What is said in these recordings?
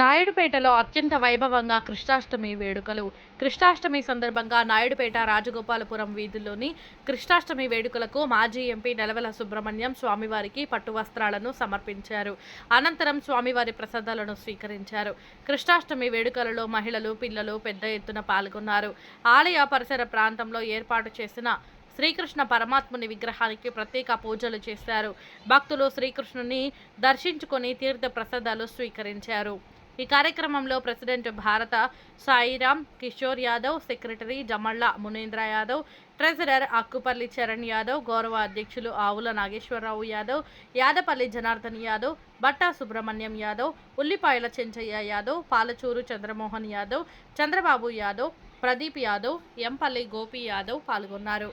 నాయుడుపేటలో అత్యంత వైభవంగా కృష్ణాష్టమి వేడుకలు. కృష్ణాష్టమి సందర్భంగా నాయుడుపేట రాజగోపాలపురం వీధుల్లోని కృష్ణాష్టమి వేడుకలకు మాజీ ఎంపీ నెలవెల సుబ్రహ్మణ్యం స్వామివారికి పట్టు వస్త్రాలను సమర్పించారు. అనంతరం స్వామివారి ప్రసాదాలను స్వీకరించారు. కృష్ణాష్టమి వేడుకలలో మహిళలు పిల్లలు పెద్ద ఎత్తున పాల్గొన్నారు. ఆలయ పరిసర ప్రాంతంలో ఏర్పాటు చేసిన శ్రీకృష్ణ పరమాత్ముని విగ్రహానికి ప్రత్యేక పూజలు చేశారు. భక్తులు శ్రీకృష్ణుని దర్శించుకొని తీర్థ ప్రసాదాలు స్వీకరించారు. ఈ కార్యక్రమంలో president Bharata Sairam Kishore Yadav secretary Jamalla Munendra Yadav treasurer Akkupalli Charan Yadav గౌరవ అధ్యక్షులు ఆవుల నాగేశ్వరరావు యాదవ్ యాదపల్లి జనార్దన్ యాదవ్ బట్టా సుబ్రహ్మణ్యం యాదవ్ ఉల్లిపాయల చెంచయ్య యాదవ్ పాలచూరు చంద్రమోహన్ యాదవ్ చంద్రబాబు యాదవ్ ప్రదీప్ యాదవ్ ఎంపల్లి గోపి యాదవ్ పాల్గొన్నారు.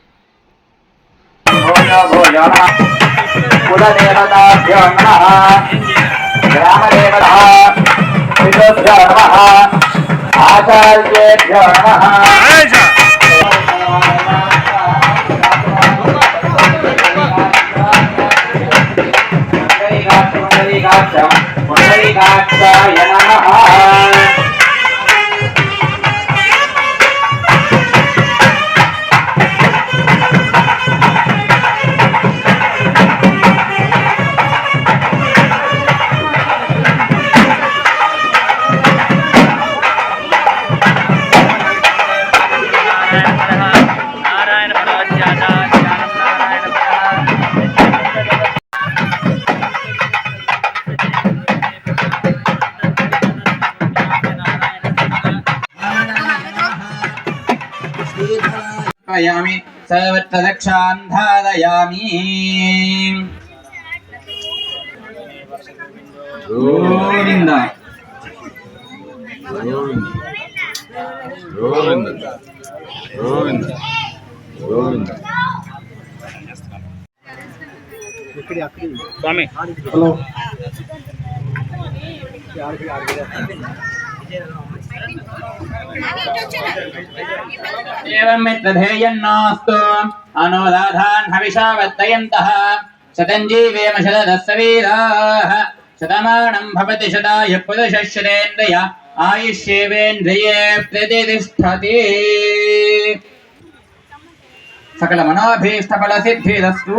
కులదేవతాభ్యో పితృభ్యో నమః ఆచార్యేభ్యో నమః పుండరీకాక్షాయ నమః यामि सर्वत्रदक्षान् धारयामि गोविन्द गोविन्द गोविन्द गोविन्द स्वामी हलो एवं मित्रधेयन्नास्तु अनुराधान् हविषावर्तयन्तः शतञ्जीवेम शतदः वीराः शतमानं भवति शताय पुरुषश्रेन्द्रिय आयुष्येवेन्द्रिये प्रतिष्ठति सकलमनोभीष्टफलसिद्धिरस्तु